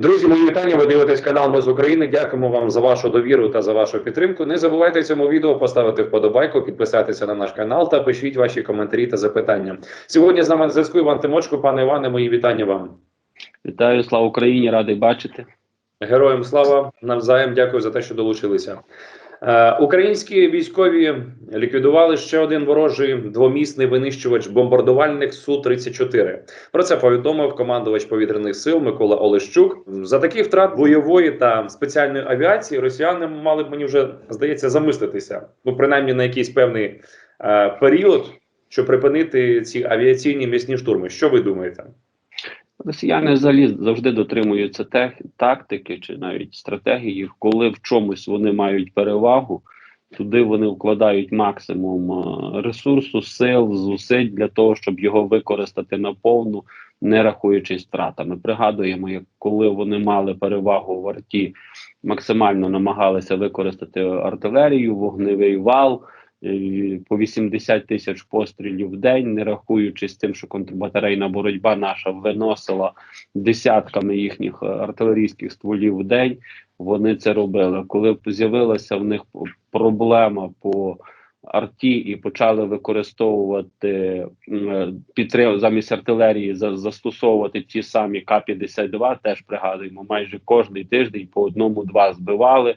Друзі, мої вітання. Ви дивитесь канал Ми з України. Дякуємо вам за вашу довіру та за вашу підтримку. Не забувайте цьому відео поставити вподобайку, підписатися на наш канал та пишіть ваші коментарі та запитання. Сьогодні з нами на зв'язку Іван Тимочко. Пане Іване, мої вітання вам. Вітаю, слава Україні, радий бачити. Героям слава навзаєм. Дякую за те, що долучилися. Е, Українські військові ліквідували ще один ворожий двомісний винищувач бомбардувальник су 34 Про це повідомив командувач повітряних сил Микола Олещук. За таких втрат бойової та спеціальної авіації росіяни мали б мені вже здається замислитися. Ну принаймні на якийсь певний е, період, щоб припинити ці авіаційні м'ясні штурми. Що ви думаєте? Росіяни взагалі завжди дотримуються тех, тактики чи навіть стратегії, коли в чомусь вони мають перевагу, туди вони вкладають максимум е, ресурсу, сил, зусиль для того, щоб його використати наповну, не рахуючись втратами. Пригадуємо, як коли вони мали перевагу в арті, максимально намагалися використати артилерію, вогневий вал. Е, По 80 тисяч пострілів в день, не рахуючись тим, що контрбатарейна боротьба наша виносила десятками їхніх е, артилерійських стволів в день. Вони це робили. Коли з'явилася в них проблема по арті і почали використовувати підтрим замість артилерії, за, застосовувати ті самі К-52, теж пригадуємо, майже кожний тиждень по одному-два збивали.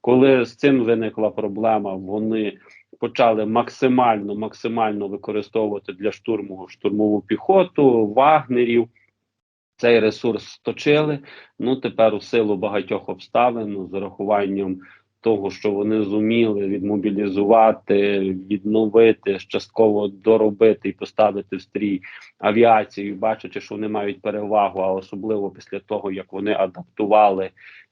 Коли з цим виникла проблема, вони почали максимально максимально використовувати для штурму штурмову піхоту, вагнерів. Цей ресурс сточили. Ну тепер у силу багатьох обставин з урахуванням того, що вони зуміли відмобілізувати, відновити, частково доробити і поставити в стрій авіацію, бачачи, що вони мають перевагу, а особливо після того, як вони адаптували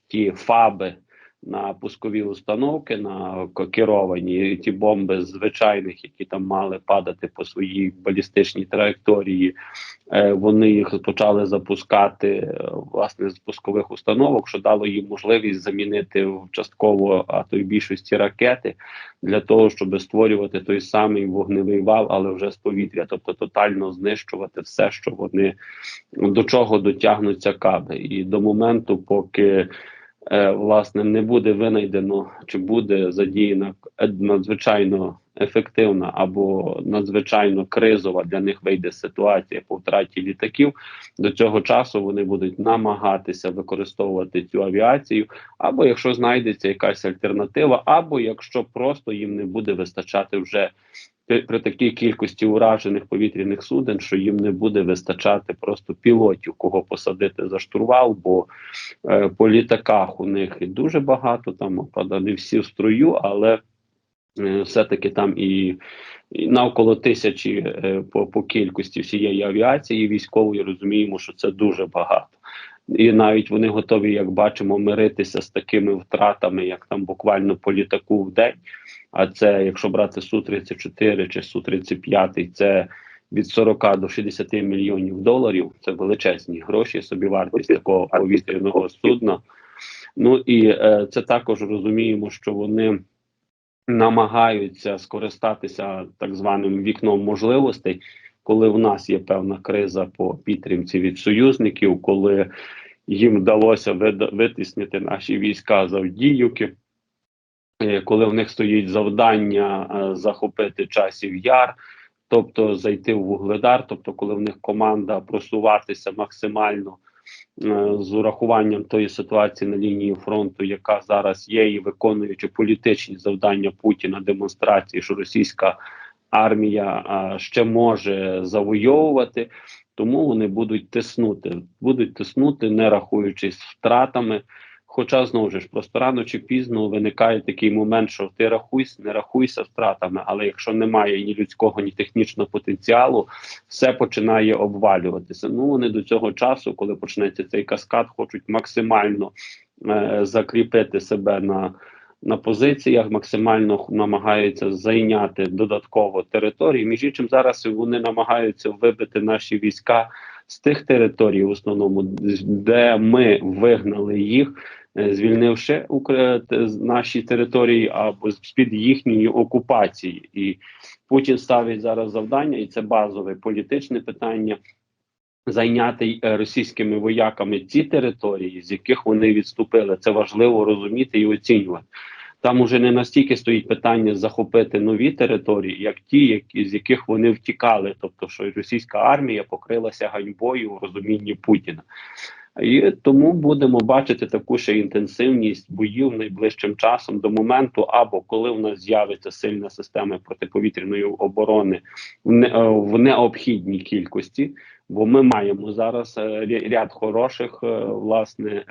ті фаби на пускові установки, на керовані ті бомби звичайних, які там мали падати по своїй балістичній траєкторії. Е, вони їх почали запускати е, власне з пускових установок, що дало їм можливість замінити частково, а то й більшості ракети для того, щоб створювати той самий вогневий вал, але вже з повітря, тобто тотально знищувати все, що вони до чого дотягнуться каби, і до моменту, поки власне не буде винайдено чи буде задіяна е, надзвичайно ефективна або надзвичайно кризова для них вийде ситуація по втраті літаків. До цього часу вони будуть намагатися використовувати цю авіацію, або якщо знайдеться якась альтернатива, або якщо просто їм не буде вистачати вже при- такій кількості уражених повітряних суден, що їм не буде вистачати просто пілотів, кого посадити за штурвал, бо е, по літаках у них і дуже багато, там правда, не всі в строю, але е, все-таки там і, і навколо тисячі е, по, по кількості всієї авіації військової розуміємо, що це дуже багато. І навіть вони готові, як бачимо, миритися з такими втратами, як там буквально по літаку в день. А це, якщо брати Су-34 чи Су-35, це від 40 до 60 мільйонів доларів. Це величезні гроші, собівартість такого повітряного судна. Ну і е, це також розуміємо, що вони намагаються скористатися так званим вікном можливостей, коли в нас є певна криза по підтримці від союзників, коли їм вдалося витіснити наші війська з Авдіївки, е, коли в них стоїть завдання е, захопити часів яр. Тобто зайти в вугледар, тобто, коли в них команда просуватися максимально е, з урахуванням тої ситуації на лінії фронту, яка зараз є, і виконуючи політичні завдання Путіна демонстрації, що російська армія ще може завойовувати, тому вони будуть тиснути, будуть тиснути, не рахуючись втратами. Хоча знову ж просто рано чи пізно виникає такий момент, що ти рахуйся, не рахуйся втратами, але якщо немає ні людського, ні технічного потенціалу, все починає обвалюватися. Ну вони до цього часу, коли почнеться цей каскад, хочуть максимально е, закріпити себе на, на позиціях, максимально намагаються зайняти додатково території. Між іншим, зараз вони намагаються вибити наші війська з тих територій, в основному, де ми вигнали їх. е, Звільнивши з- наші території або з під їхньої окупації, і Путін ставить зараз завдання, і це базове політичне питання зайняти е, російськими вояками ті території, з яких вони відступили. Це важливо розуміти і оцінювати. Там уже не настільки стоїть питання захопити нові території, як ті, які з яких вони втікали. Тобто, що російська армія покрилася ганьбою у розумінні Путіна. І тому будемо бачити таку ще інтенсивність боїв найближчим часом до моменту, або коли в нас з'явиться сильна система протиповітряної оборони в, е, необхідній кількості, бо ми маємо зараз е, ряд хороших е, власне.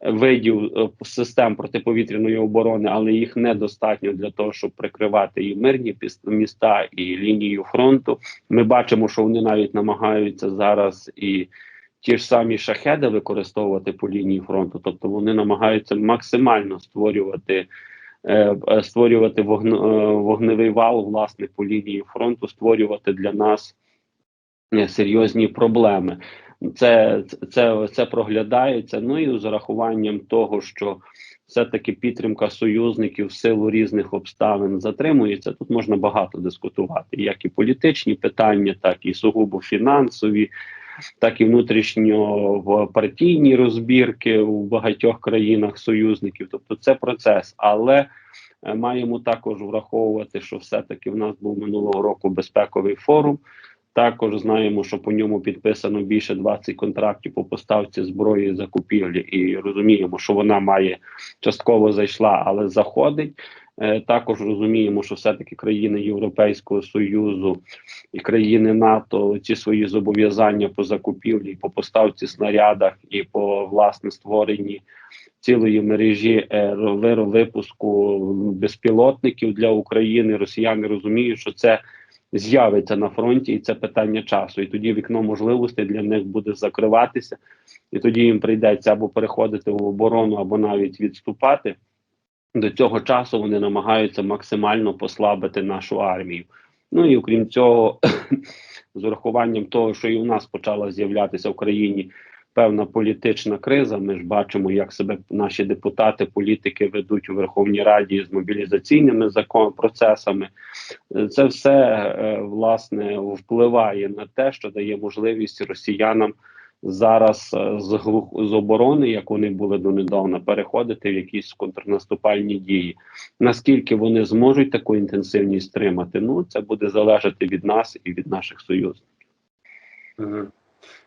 Видів систем протиповітряної оборони, але їх недостатньо для того, щоб прикривати і мирні міста, і лінію фронту. Ми бачимо, що вони навіть намагаються зараз і ті ж самі шахеди використовувати по лінії фронту, тобто вони намагаються максимально створювати. е, е, Створювати е, вогневий вал власне по лінії фронту, створювати для нас серйозні проблеми. Це, це, це проглядається. Ну і з урахуванням того, що все-таки підтримка союзників в силу різних обставин затримується. Тут можна багато дискутувати, як і політичні питання, так і сугубо фінансові, так і внутрішньо в партійні розбірки у багатьох країнах союзників. Тобто це процес, але е, маємо також враховувати, що все-таки в нас був минулого року безпековий форум. Також знаємо, що по ньому підписано більше 20 контрактів по поставці зброї закупівлі, і розуміємо, що вона має частково зайшла, але заходить. Е, Також розуміємо, що все-таки країни Європейського союзу і країни НАТО ці свої зобов'язання по закупівлі, по поставці снарядах і по власне створенні цілої мережі е, випуску безпілотників для України. Росіяни розуміють, що це з'явиться на фронті, і це питання часу. І тоді вікно можливостей для них буде закриватися, і тоді їм прийдеться або переходити в оборону, або навіть відступати. До цього часу вони намагаються максимально послабити нашу армію. Ну і окрім цього, з урахуванням того, що і у нас почала з'являтися в країні певна політична криза. Ми ж бачимо, як себе наші депутати, політики ведуть у Верховній Раді з мобілізаційними закон процесами. Це все е, власне впливає на те, що дає можливість росіянам зараз е, з з оборони, як вони були донедавна, переходити в якісь контрнаступальні дії. Наскільки вони зможуть таку інтенсивність тримати? Ну це буде залежати від нас і від наших союзників.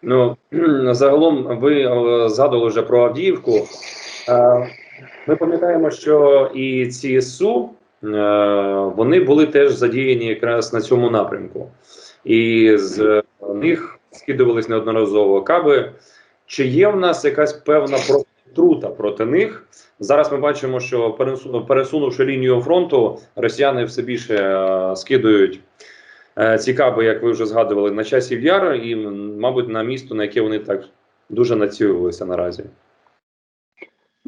Ну загалом ви е, згадували вже про Авдіївку. Е, Ми пам'ятаємо, що і ці СУ вони були теж задіяні якраз на цьому напрямку, і з них скидувались неодноразово каби. Чи є в нас якась певна протрута проти них? Зараз ми бачимо, що пересунувши лінію фронту, росіяни все більше е, скидують е, ці каби, як ви вже згадували, на часів яр, і, мабуть, на місто, на яке вони так дуже націлювалися наразі.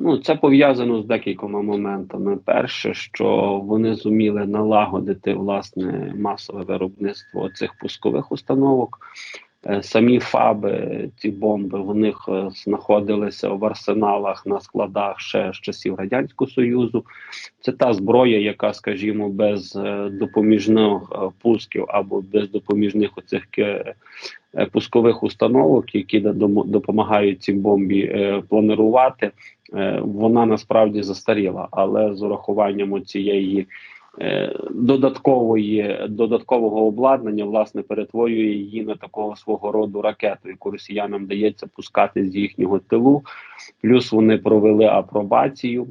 Ну, це пов'язано з декількома моментами. Перше, що вони зуміли налагодити власне масове виробництво цих пускових установок. Е, Самі фаби, ці бомби, в них е, знаходилися в арсеналах на складах ще з часів Радянського Союзу. Це та зброя, яка, скажімо, без е, допоміжних пусків або без допоміжних оцих пускових установок, які допомагають цій бомбі планувати, е, вона насправді застаріла, але з урахуванням цієї додаткової додаткового обладнання власне перетворює її на такого свого роду ракету, яку росіянам дається пускати з їхнього тилу. Плюс вони провели апробацію.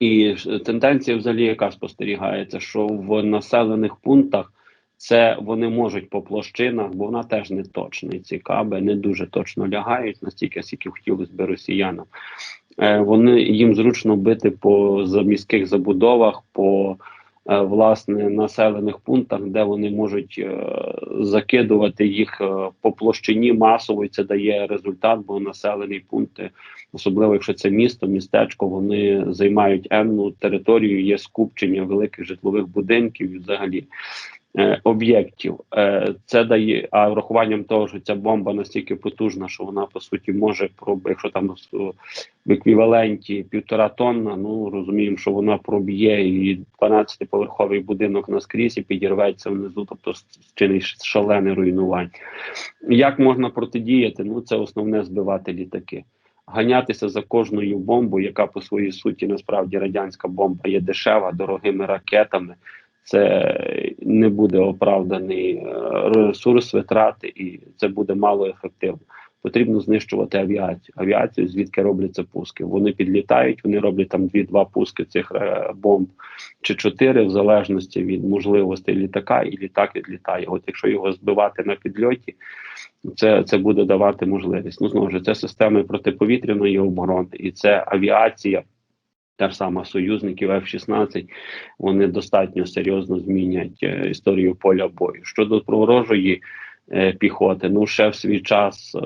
І тенденція, взагалі, яка спостерігається, що в населених пунктах це вони можуть по площинах, бо вона теж не точна. І ці не дуже точно лягають, настільки скільки хотілося б росіянам. Е, вони їм зручно бити по заміських забудовах, по е, власне населених пунктах, де вони можуть е, закидувати їх е, по площині масово, і це дає результат, бо населені пункти, особливо якщо це місто, містечко, вони займають енну територію, є скупчення великих житлових будинків і взагалі. Е, об'єктів. Е, це дає, а врахуванням того, що ця бомба настільки потужна, що вона по суті може проб, якщо там в еквіваленті півтора тонна, ну розуміємо, що вона проб'є і 12-поверховий будинок наскрізь і підірветься внизу, тобто чинить шалене руйнування. Як можна протидіяти? Ну це основне збивати літаки. Ганятися за кожною бомбою, яка по своїй суті насправді радянська бомба є дешева, дорогими ракетами. Це не буде оправданий е, ресурс витрати, і це буде мало ефективно. Потрібно знищувати авіацію. Авіацію, звідки робляться пуски. Вони підлітають, вони роблять там дві-два пуски цих е, бомб чи чотири, в залежності від можливостей літака, і літак відлітає. От якщо його збивати на підльоті, це, це буде давати можливість. Ну знову ж це системи протиповітряної оборони, і це авіація. Та ж сама союзників F-16, вони достатньо серйозно змінять е, історію поля бою. Щодо ворожої е, піхоти, ну ще в свій час е,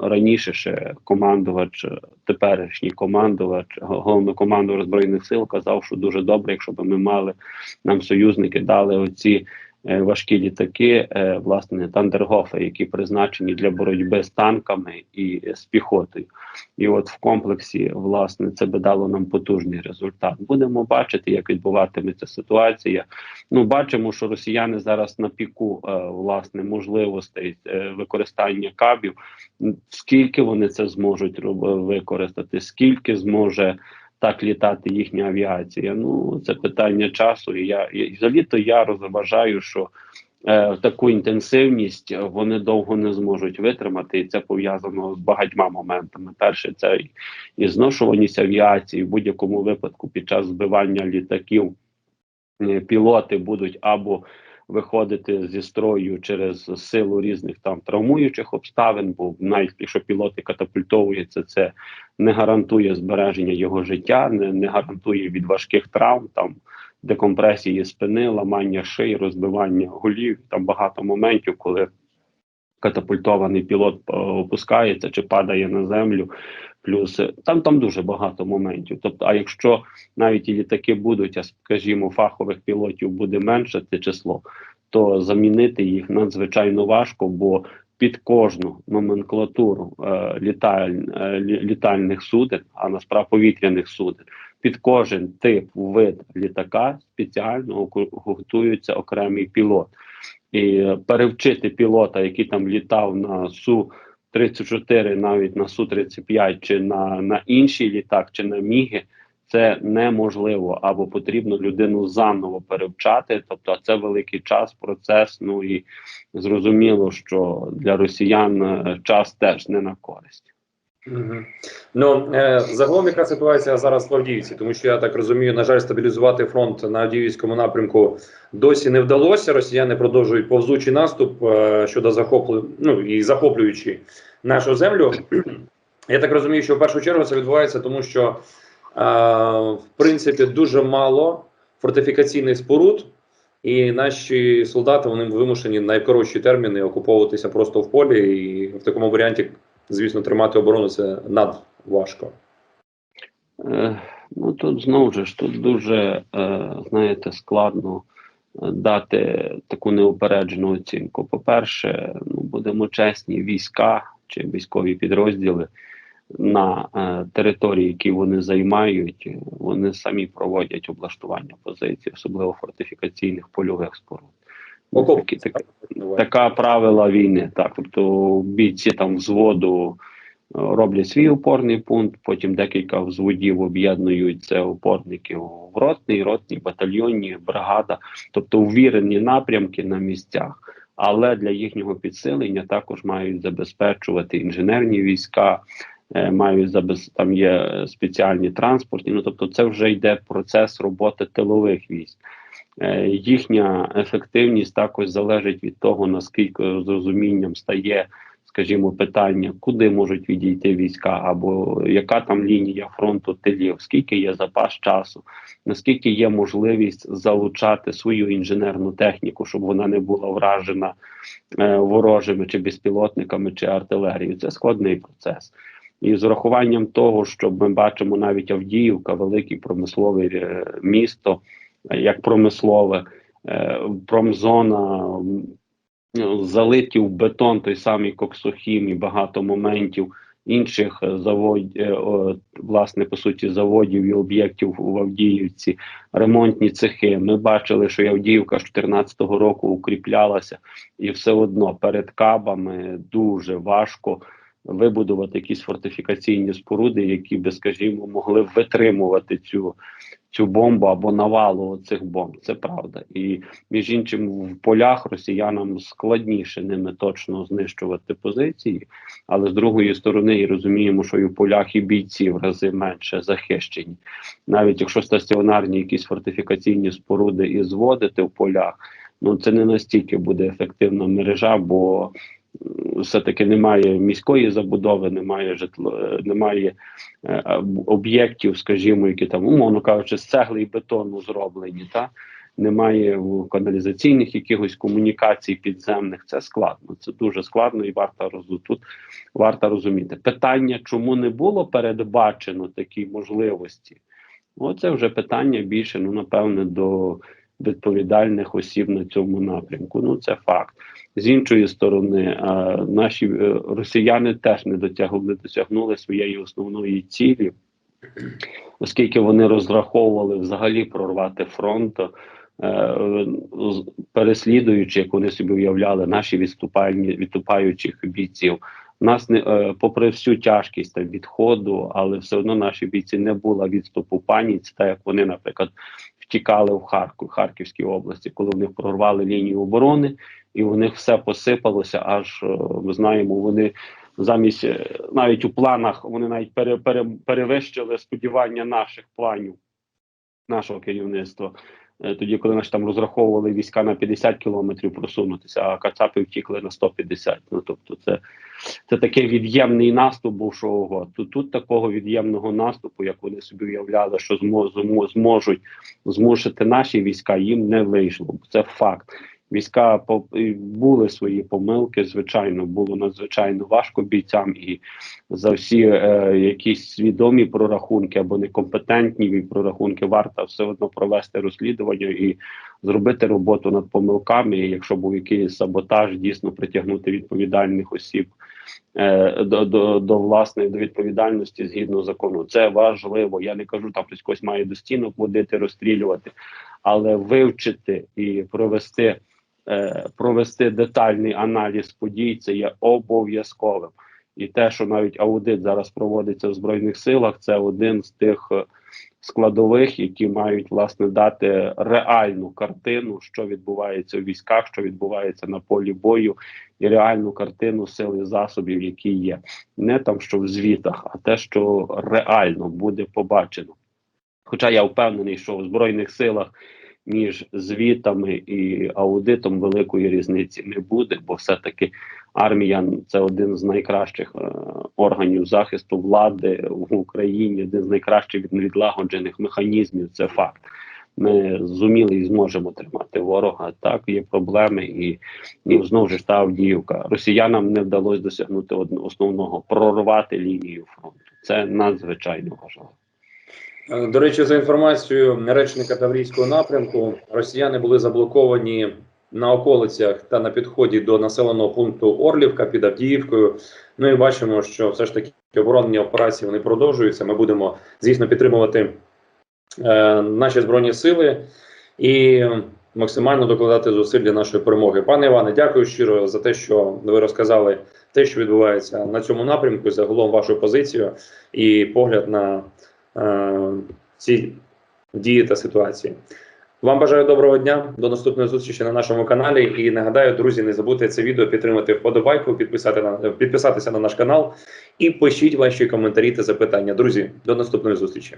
раніше ще командувач, е, теперішній командувач, головнокомандувач збройних сил казав, що дуже добре, якщо б ми мали нам союзники дали оці важкі літаки, е, власне Тандергофи, які призначені для боротьби з танками і з піхотою. І от в комплексі, власне, це би дало нам потужний результат. Будемо бачити, як відбуватиметься ситуація. Ну, бачимо, що росіяни зараз на піку е, власне можливостей е, використання кабів. Скільки вони це зможуть використати, скільки зможе так літати їхня авіація? Ну це питання часу. І я і взагалі то я розважаю, що е, таку інтенсивність вони довго не зможуть витримати, і це пов'язано з багатьма моментами. Перше, це і- і зношуваність авіації в будь-якому випадку під час збивання літаків е, пілоти будуть або виходити зі строю через силу різних там травмуючих обставин, бо навіть якщо пілоти катапультовується, це не гарантує збереження його життя, не, не гарантує від важких травм там декомпресії спини, ламання шиї, розбивання голів. Там багато моментів, коли катапультований пілот е, опускається чи падає на землю. Плюс е, там там дуже багато моментів. Тобто, а якщо навіть і літаки будуть, а скажімо, фахових пілотів буде менше це число, то замінити їх надзвичайно важко, бо під кожну номенклатуру е, літаль, е, літальних суден, а насправді повітряних суден, під кожен тип вид літака спеціально готується окремий пілот. І перевчити пілота, який там літав на су 34 навіть на су 35 чи на, на інший літак, чи на міги, це неможливо або потрібно людину заново перевчати. Тобто, це великий час, процес. Ну і зрозуміло, що для росіян е, час теж не на користь. Ну е, загалом яка ситуація зараз в Авдіївці, тому що я так розумію, на жаль, стабілізувати фронт на Авдіївському напрямку досі не вдалося. Росіяни продовжують повзучий наступ е, щодо захоплю... ну і захоплюючи нашу землю. Я так розумію, що в першу чергу це відбувається, тому що е, в принципі дуже мало фортифікаційних споруд. І наші солдати вони вимушені найкоротші терміни окуповуватися просто в полі, і в такому варіанті звісно, тримати оборону це надважко. Е, ну тут знову ж тут дуже е, знаєте складно е, дати таку неупереджену оцінку. По-перше, ну будемо чесні, війська чи військові підрозділи на території, які вони займають, вони самі проводять облаштування позицій, особливо фортифікаційних польових споруд. Окоп. такі, такі, така правила війни. Так, тобто бійці там взводу е, роблять свій опорний пункт, потім декілька взводів об'єднують це опорників в ротний, ротні, батальйонні, бригада, тобто увірені напрямки на місцях. Але для їхнього підсилення також мають забезпечувати інженерні війська, е, мають забез... там є спеціальні транспортні. Ну тобто, це вже йде процес роботи тилових військ. Е, Їхня ефективність також залежить від того, наскільки з розумінням стає, скажімо, питання, куди можуть відійти війська, або яка там лінія фронту тилів, скільки є запас часу, наскільки є можливість залучати свою інженерну техніку, щоб вона не була вражена е, ворожими чи безпілотниками, чи артилерією. Це складний процес. І з урахуванням того, що ми бачимо навіть Авдіївка, велике промислове е, місто, як промислове, е, промзона, ну, залиті в бетон той самий Коксохім і багато моментів інших заводів, власне, по суті, заводів і об'єктів в Авдіївці, ремонтні цехи. Ми бачили, що Авдіївка з 2014 року укріплялася, і все одно перед кабами дуже важко вибудувати якісь фортифікаційні споруди, які би, скажімо, могли витримувати цю, цю бомбу або навалу цих бомб. Це правда. І між іншим, в полях росіянам складніше ними точно знищувати позиції, але з другої сторони і розуміємо, що і в полях і бійці в рази менше захищені. Навіть якщо стаціонарні якісь фортифікаційні споруди і зводити в полях, ну це не настільки буде ефективна мережа, бо все-таки немає міської забудови, немає житло, е, немає е, об'єктів, скажімо, які там, умовно кажучи, з цегли і бетону зроблені, та немає каналізаційних якихось комунікацій підземних. Це складно. Це дуже складно, і варто роз, тут варто розуміти. Питання, чому не було передбачено такі можливості? Оце вже питання більше, ну напевне, до відповідальних осіб на цьому напрямку. Ну це факт. З іншої сторони, наші е, росіяни теж не дотягли, не досягнули своєї основної цілі, оскільки вони розраховували взагалі прорвати фронт. е, Переслідуючи, як вони собі уявляли, наші відступальні відступаючих бійців, нас не е, попри всю тяжкість та відходу, але все одно наші бійці не було відступу паніці, так як вони, наприклад, втікали в Харків, Харківській області, коли в них прорвали лінію оборони, і у них все посипалося. Аж е, ми знаємо, вони замість е, навіть у планах вони навіть пере, пере, перевищили сподівання наших планів, нашого керівництва. Е, Тоді, коли наші там розраховували війська на 50 кілометрів просунутися, а кацапи втікли на 150. Ну тобто, це, це такий від'ємний наступ був що ого. Тут, тут такого від'ємного наступу, як вони собі уявляли, що змо, змо, зможуть змусити наші війська, їм не вийшло. Це факт. Війська були свої помилки, звичайно, було надзвичайно важко бійцям, і за всі е, якісь свідомі прорахунки або некомпетентні прорахунки варто все одно провести розслідування і зробити роботу над помилками. І якщо був якийсь саботаж, дійсно притягнути відповідальних осіб е, до, до, до власної до відповідальності згідно закону. Це важливо. Я не кажу, там хтось має до стінок водити, розстрілювати, але вивчити і провести. е, Провести детальний аналіз подій це є обов'язковим, і те, що навіть аудит зараз проводиться в збройних силах, це один з тих е, складових, які мають власне дати реальну картину, що відбувається у військах, що відбувається на полі бою, і реальну картину сил і засобів, які є, не там, що в звітах, а те, що реально буде побачено. Хоча я впевнений, що в збройних силах між звітами і аудитом великої різниці не буде, бо все-таки армія це один з найкращих е, органів захисту влади в Україні, один з найкращих від- відлагоджених механізмів. Це факт. Ми зуміли і зможемо тримати ворога. Так є проблеми, і, і знову ж та Авдіївка. Росіянам не вдалося досягнути основного прорвати лінію фронту. Це надзвичайно важливо. Е, До речі, за інформацією речника Таврійського напрямку, росіяни були заблоковані на околицях та на підході до населеного пункту Орлівка під Авдіївкою. Ну і бачимо, що все ж таки оборонні операції вони продовжуються. Ми будемо, звісно, підтримувати е, наші збройні сили і максимально докладати зусиль для нашої перемоги. Пане Іване, дякую щиро за те, що ви розказали те, що відбувається на цьому напрямку, загалом вашу позицію і погляд на ці дії та ситуації. Вам бажаю доброго дня. До наступної зустрічі на нашому каналі. І нагадаю, друзі, не забудьте це відео підтримати вподобайку, підписати на підписатися на наш канал і пишіть ваші коментарі та запитання. Друзі, до наступної зустрічі.